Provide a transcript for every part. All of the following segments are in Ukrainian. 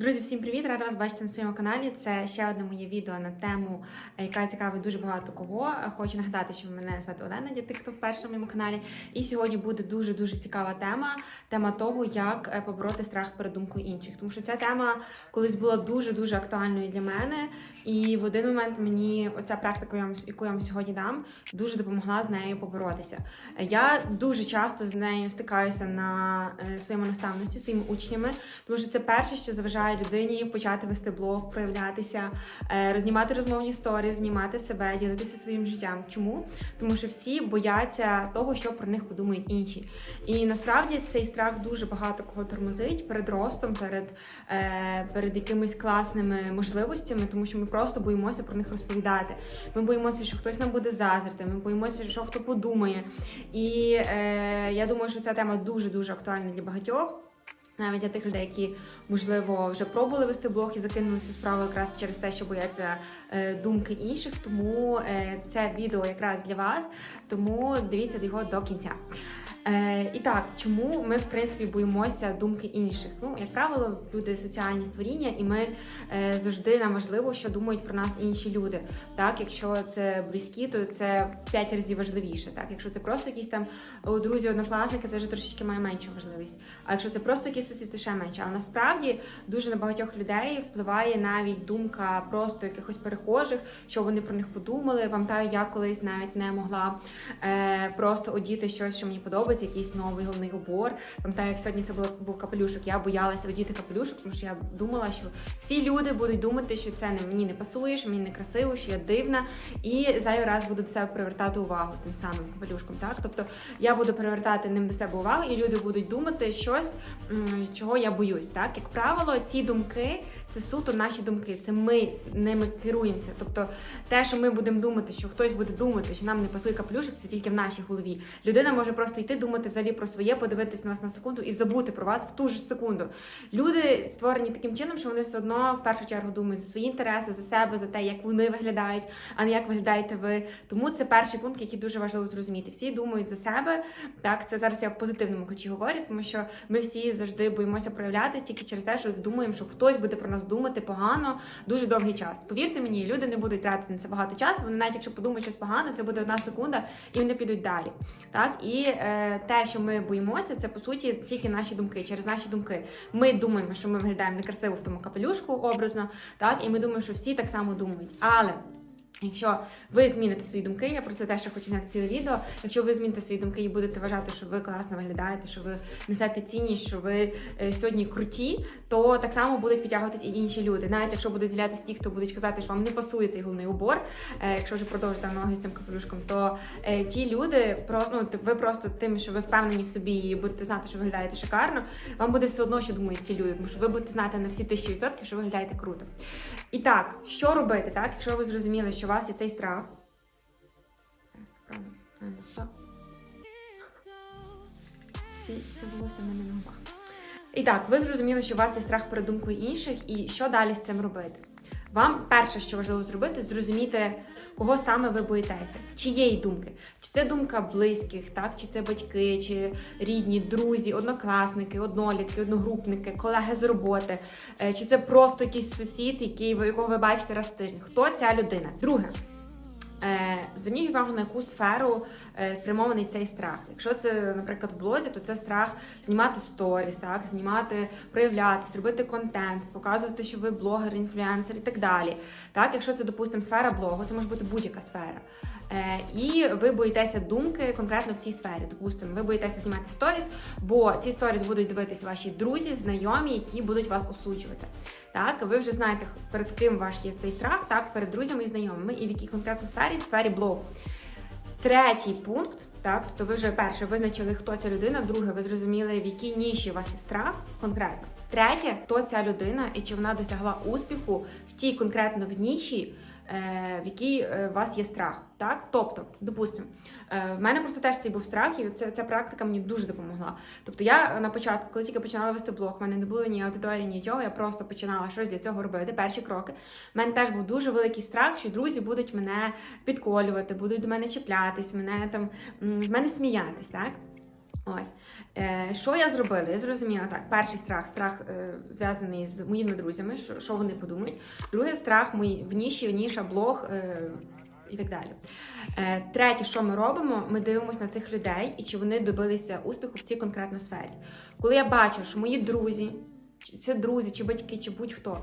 Друзі, всім привіт! Рада вас бачити на своєму каналі. Це ще одне моє відео на тему, е, яка цікавить дуже багато кого. Хочу нагадати, що мене звати Олена, для тих, хто вперше на моєму каналі. І сьогодні буде дуже дуже цікава тема. Тема того, як е, побороти страх перед думкою інших. Тому що ця тема колись була дуже дуже актуальною для мене. І в один момент мені оця практика, яку я вам сьогодні дам, дуже допомогла з нею поборотися. Я дуже часто з нею стикаюся на е, своєму наставності, своїми учнями, тому що це перше, що заважає людині почати вести блог, проявлятися, е, рознімати розмовні історії, знімати себе, ділитися своїм життям. Чому? Тому що всі бояться того, що про них подумають інші. І насправді цей страх дуже багато кого тормозить перед ростом, перед, е, перед якимись класними можливостями, тому що ми просто боїмося про них розповідати. Ми боїмося, що хтось нам буде заздрити, ми боїмося, що хто подумає. І е, я думаю, що ця тема дуже дуже актуальна для багатьох. Навіть для тих людей, які можливо вже пробували вести блог і закинули цю справу якраз через те, що бояться е, думки інших. Тому е, це відео якраз для вас. Тому дивіться його до кінця. Е, і так, чому ми в принципі боїмося думки інших? Ну, як правило, люди соціальні створіння, і ми е, завжди нам важливо, що думають про нас інші люди. Так, якщо це близькі, то це в п'ять разів важливіше. Так, якщо це просто якісь там друзі, однокласники, це вже трошечки має меншу важливість. А якщо це просто якісь сусіди, ще менше. Але насправді дуже на багатьох людей впливає навіть думка просто якихось перехожих, що вони про них подумали. Пам'ятаю, я колись навіть не могла е, просто одіти щось, що мені подобається, якийсь новий головний убор. Пам'ятаю, як сьогодні це був, був капелюшок. Я боялася одіти капелюшок, тому що я думала, що всі люди будуть думати, що це не мені не пасує, що мені не красиво, що я дивна, і зайвий раз буду до себе привертати увагу тим самим капелюшком. Так, тобто я буду привертати ним до себе увагу, і люди будуть думати щось, чого я боюсь. Так, як правило, ці думки це суто наші думки. Це ми ними керуємося. Тобто, те, що ми будемо думати, що хтось буде думати, що нам не пасує капелюшок, це тільки в нашій голові. Людина може просто йти думати взагалі про своє, подивитись на вас на секунду і забути про вас в ту ж секунду. Люди створені таким чином, що вони все одно в першу чергу думають за свої інтереси, за себе, за те, як вони виглядають, а не як виглядаєте ви. Тому це перший пункт, який дуже важливо зрозуміти. Всі думають за себе. Так, це зараз я в позитивному ключі говорю, тому що ми всі завжди боїмося проявлятися тільки через те, що думаємо, що хтось буде про нас думати погано дуже довгий час. Повірте мені, люди не будуть тратити на це багато часу. Вони навіть якщо подумають щось погане, це буде одна секунда, і вони підуть далі. Так і е, те, що ми боїмося, це по суті тільки наші думки. Через наші думки ми думаємо, що ми виглядаємо некрасиво в тому капелюшку образно, так і ми думаємо, що всі так само думають. Але Якщо ви зміните свої думки, я про це теж хочу зняти ціле відео. Якщо ви зміните свої думки і будете вважати, що ви класно виглядаєте, що ви несете цінність, що ви е, сьогодні круті, то так само будуть підтягуватись і інші люди. Навіть якщо будуть з'являтися ті, хто будуть казати, що вам не пасує цей головний убор, е, якщо вже продовжити ноги з цим капелюшком, то е, ті люди просто ну, ви просто тим, що ви впевнені в собі і будете знати, що ви виглядаєте шикарно, вам буде все одно, що думають ці люди, тому що ви будете знати на всі тисячі відсотків, що ви виглядаєте круто. І так, що робити, так? Якщо ви зрозуміли, що вас є цей страх. Це волосся в мене на губах. І так, ви зрозуміли, що у вас є страх перед думкою інших, і що далі з цим робити? Вам перше, що важливо зробити, зрозуміти, кого саме ви боїтеся, чиєї думки, чи це думка близьких, так, чи це батьки, чи рідні, друзі, однокласники, однолітки, одногрупники, колеги з роботи, е, чи це просто якийсь сусід, який якого ви бачите раз в тиждень. Хто ця людина? Друге. Е, Зверніть увагу на яку сферу е, спрямований цей страх. Якщо це, наприклад, в блозі, то це страх знімати сторіс, так, знімати, проявлятися, робити контент, показувати, що ви блогер, інфлюенсер і так далі. Так, якщо це, допустимо, сфера блогу, це може бути будь-яка сфера. Е, і ви боїтеся думки конкретно в цій сфері. Допустимо, ви боїтеся знімати сторіс, бо ці сторіс будуть дивитися ваші друзі, знайомі, які будуть вас осуджувати. Так, ви вже знаєте, перед ким ваш є цей страх, так, перед друзями і знайомими, і в якій конкретно сфері, в сфері блогу. Третій пункт, так, то ви вже перше визначили, хто ця людина. Друге, ви зрозуміли, в якій ніші у вас є страх конкретно. Третє, хто ця людина і чи вона досягла успіху в тій конкретно в ніші, в якій е, у вас є страх. Так, тобто, допустимо, е, в мене просто теж цей був страх, і ця, ця практика мені дуже допомогла. Тобто, я на початку, коли тільки починала вести блог, в мене не було ні аудиторії, нічого, я просто починала щось для цього робити. Перші кроки. У мене теж був дуже великий страх, що друзі будуть мене підколювати, будуть до мене чіплятись, мене там з мене сміятись, так. Ось. Е, що я зробила? Я зрозуміла так. Перший страх страх е, зв'язаний з моїми друзями, що, вони подумають. Другий страх мої в ніші, в ніша, блог е, і так далі. Третє, що ми робимо, ми дивимося на цих людей і чи вони добилися успіху в цій конкретній сфері. Коли я бачу, що мої друзі, це друзі, чи батьки, чи будь-хто,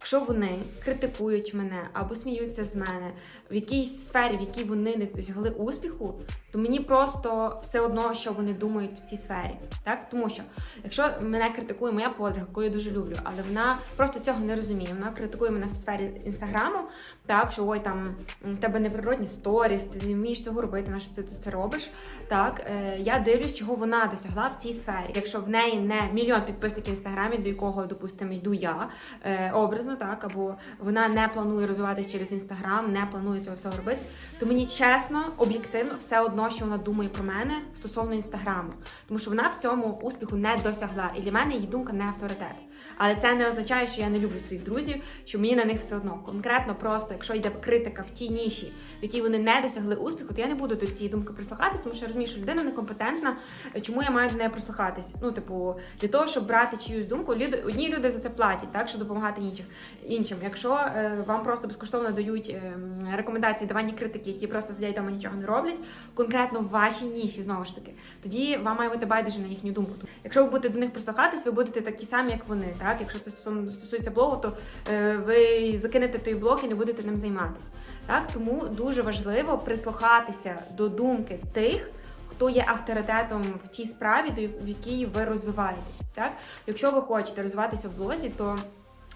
якщо вони критикують мене або сміються з мене в якійсь сфері, в якій вони не досягли успіху, то мені просто все одно, що вони думають в цій сфері. Так? Тому що якщо мене критикує моя подруга, яку я дуже люблю, але вона просто цього не розуміє. Вона критикує мене в сфері інстаграму, так що ой, там в тебе неприродні сторіс, ти не вмієш цього робити, на що ти це робиш. Так е, я дивлюсь, чого вона досягла в цій сфері. Якщо в неї не мільйон підписників в інстаграмі, до якого, допустимо, йду я е, образно, так або вона не планує розвиватися через інстаграм, не планує цього всього робити, то мені чесно, об'єктивно, все одно, що вона думає про мене стосовно інстаграму, тому що вона в цьому успіху не досягла, і для мене її думка не авторитет. Але це не означає, що я не люблю своїх друзів, що мені на них все одно. Конкретно, просто якщо йде критика в тій ніші, в якій вони не досягли успіху, то я не буду до цієї думки прислухатись, тому що я розумію, що людина некомпетентна. Чому я маю до неї прислухатись? Ну, типу, для того, щоб брати чиюсь думку, люди одні люди за це платять, так щоб допомагати інших іншим. Якщо е, вам просто безкоштовно дають е, рекомендації давання критики, які просто сидять вдома нічого не роблять, конкретно в вашій ніші знову ж таки, тоді вам має бути байдуже на їхню думку. Якщо ви будете до них прислухатись, ви будете такі самі, як вони. Так, якщо це стосується блогу, то е, ви закинете той блог і не будете ним займатися. Так, тому дуже важливо прислухатися до думки тих. Хто є авторитетом в тій справі, в якій ви розвиваєтесь, так? Якщо ви хочете розвиватися в блозі, то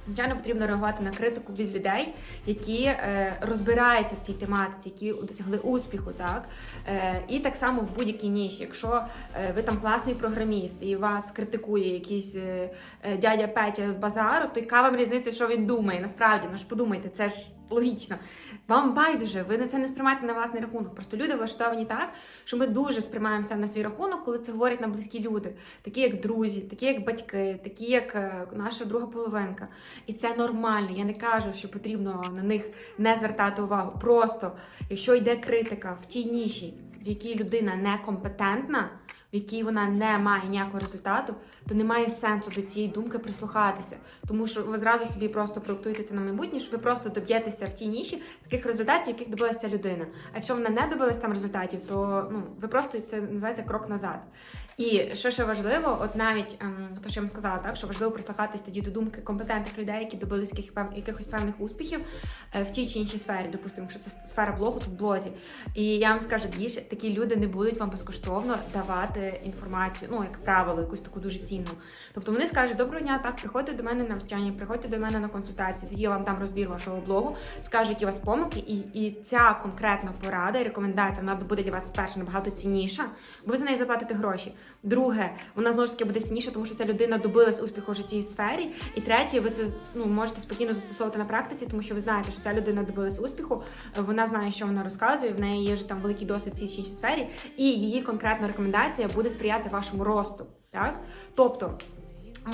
звичайно потрібно реагувати на критику від людей, які е, розбираються в цій тематиці, які досягли успіху, так е, і так само в будь-якій ніші. Якщо е, ви там класний програміст і вас критикує якийсь е, е, дядя Петя з базару, то яка вам різниця, що він думає? Насправді, ну ж подумайте, це ж логічно. Вам байдуже, ви на це не сприймаєте на власний рахунок. Просто люди влаштовані так, що ми дуже сприймаємося на свій рахунок, коли це говорять нам близькі люди, такі як друзі, такі як батьки, такі як е, наша друга половинка. І це нормально. Я не кажу, що потрібно на них не звертати увагу. Просто якщо йде критика в тій ніші, в якій людина некомпетентна, в якій вона не має ніякого результату, то немає сенсу до цієї думки прислухатися, тому що ви зразу собі просто проектуєте це на майбутнє, що ви просто доб'єтеся в тій ніші таких результатів, яких добилася людина. А якщо вона не добилась там результатів, то ну ви просто це називається крок назад. І що ще важливо, от навіть ем, то, що я вам сказала, так що важливо прислухатись тоді до думки компетентних людей, які добились якихось певних успіхів е, в тій чи іншій сфері, допустимо, якщо це сфера блогу, то в блозі. І я вам скажу більше, такі люди не будуть вам безкоштовно давати інформацію, ну як правило, якусь таку дуже цінну. Тобто вони скажуть, доброго дня, так, приходьте до мене на навчання, приходьте до мене на консультацію, тоді я вам дам розбір вашого блогу, скажу, які у вас помилки, і, і ця конкретна порада і рекомендація вона буде для вас перше набагато цінніша, бо ви за неї заплатите гроші. Друге, вона знову ж таки буде цінніша, тому що ця людина добилась успіху в житті і сфері. І третє, ви це ну можете спокійно застосовувати на практиці, тому що ви знаєте, що ця людина добилась успіху, вона знає, що вона розказує. В неї є вже там великий досвід в цій іншій сфері, і її конкретна рекомендація буде сприяти вашому росту. Так, тобто.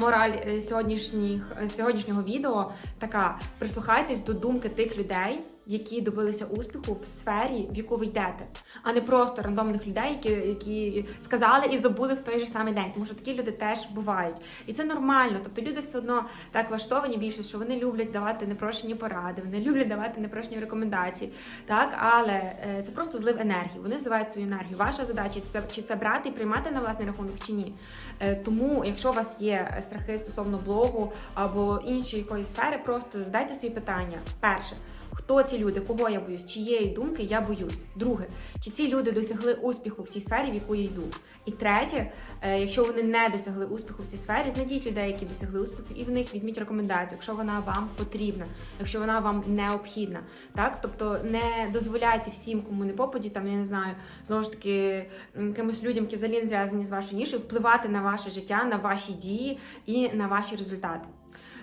Мораль е, сьогоднішніх е, сьогоднішнього відео така: прислухайтесь до думки тих людей, які добилися успіху в сфері, в яку ви йдете, а не просто рандомних людей, які, які сказали і забули в той же самий день. Тому що такі люди теж бувають, і це нормально. Тобто люди все одно так влаштовані більше, що вони люблять давати непрошені поради, вони люблять давати непрошені рекомендації. Так, але е, це просто злив енергії. Вони зливають свою енергію. Ваша задача це чи це брати і приймати на власний рахунок чи ні. Е, Тому, якщо у вас є страхи стосовно блогу або іншої якоїсь сфери, просто задайте собі питання. Перше. Хто ці люди, кого я боюсь, чиєї думки я боюсь? Друге, чи ці люди досягли успіху в цій сфері, в яку я йду? І третє, е, якщо вони не досягли успіху в цій сфері, знайдіть людей, які досягли успіху, і в них візьміть рекомендацію, якщо вона вам потрібна, якщо вона вам необхідна. Так, тобто не дозволяйте всім, кому не попаді, там я не знаю, знову ж таки якимось людям, які взагалі не зв'язані з вашою нішою, впливати на ваше життя, на ваші дії і на ваші результати.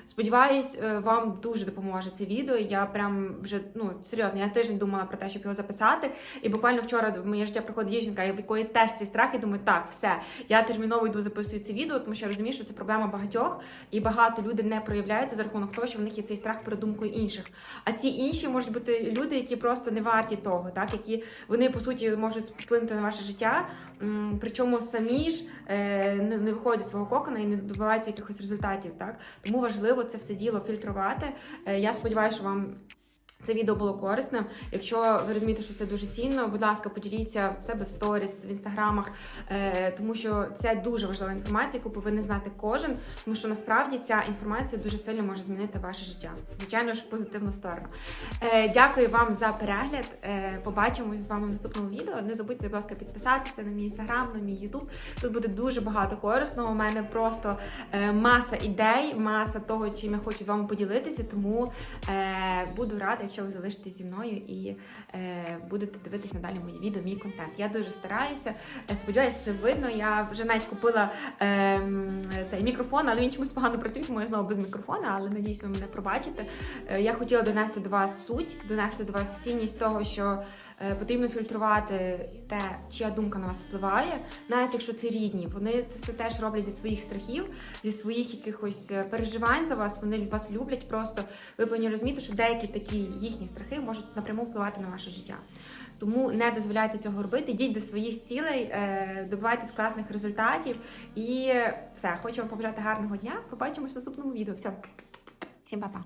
Сподіваюсь, е, вам дуже допоможе це відео. Я прям вже ну серйозно, я тиждень думала про те, щоб його записати. І буквально вчора в моє життя приходить дівчинка, в якої теж цей страх, і думаю, так, все, я терміново йду записую це відео, тому що я розумію, що це проблема багатьох, і багато людей не проявляються за рахунок того, що в них є цей страх перед думкою інших. А ці інші можуть бути люди, які просто не варті того, так які вони по суті можуть вплинути на ваше життя, причому самі ж е, не виходять з свого кокона і не добиваються якихось результатів. Так тому важливо це все діло фільтрувати. Е, я сподіваюся, що вам. Це відео було корисним. Якщо ви розумієте, що це дуже цінно, будь ласка, поділіться в себе в сторіс, в інстаграмах, е, тому що це дуже важлива інформація, яку повинен знати кожен, тому що насправді ця інформація дуже сильно може змінити ваше життя. Звичайно ж, в позитивну сторону. Е, дякую вам за перегляд. Е, побачимось з вами в наступному відео. Не забудьте, будь ласка, підписатися на мій інстаграм, на мій ютуб. Тут буде дуже багато корисного. У мене просто маса ідей, маса того, чим я хочу з вами поділитися. Тому буду рада, якщо ви залишитесь зі мною і е, будете дивитися надалі мої відео, мій контент. Я дуже стараюся. Е, Сподіваюся, це видно. Я вже навіть купила е, цей мікрофон, але він чомусь погано працює, тому я знову без мікрофона, але надіюсь, ви мене пробачите. Е, Я хотіла донести до вас суть, донести до вас цінність того, що потрібно фільтрувати те, чия думка на вас впливає, навіть якщо це рідні. Вони це все теж роблять зі своїх страхів, зі своїх якихось е, переживань за вас. Вони вас люблять. Просто ви повинні розуміти, що деякі такі їхні страхи можуть напряму впливати на ваше життя. Тому не дозволяйте цього робити. Йдіть до своїх цілей, е, добивайтесь класних результатів. І все, хочу вам побажати гарного дня. Побачимось в наступному відео. Все, всім па-па.